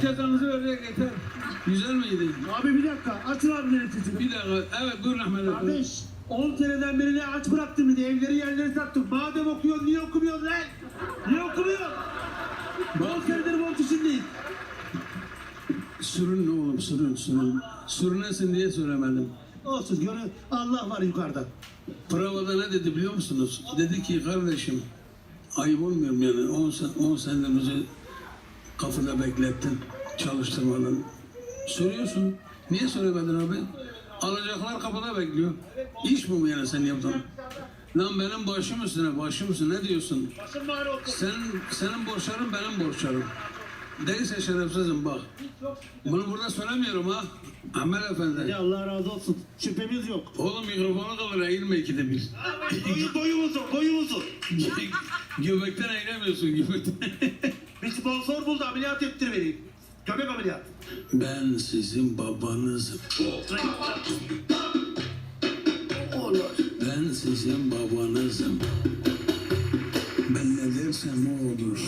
Cezanızı verecek yeter. Güzel miydi? Abi bir dakika açın abi sesini. Bir dakika. Evet buyurun Ahmet Efendi. Kardeş 10 seneden beri ne aç bıraktın de evleri yerleri sattın. Madem okuyorsun niye okumuyorsun lan? Niye okumuyorsun? 10 senedir borç içindeyiz. Sürün oğlum sürün sürün. Sürünesin diye söylemedim. Olsun göre Allah var yukarıda. Provada ne dedi biliyor musunuz? Dedi ki kardeşim ayıp olmuyor mu yani 10 sen, 10 senedir bizi kapıda beklettin, çalıştırmadın. Soruyorsun. Niye söylemedin abi? Alacaklar kapıda bekliyor. İş mi bu yani sen yaptın? Lan benim başım üstüne, başım üstüne ne diyorsun? Sen, senin borçların benim borçlarım. Değilse şerefsizim bak. Bunu burada söylemiyorum ha. Ahmet Efendi. Ya Allah razı olsun. Şüphemiz yok. Oğlum mikrofonu kalır eğilme ikide bir. Boyu, boyumuzu, boyumuzu. Göbekten eğilemiyorsun göbekten. Sponsor buldu ameliyat ettir vereyim. Göbek ameliyat. ben sizin babanızım. Olur. Ben sizin babanızım. Ben ne dersem o olur.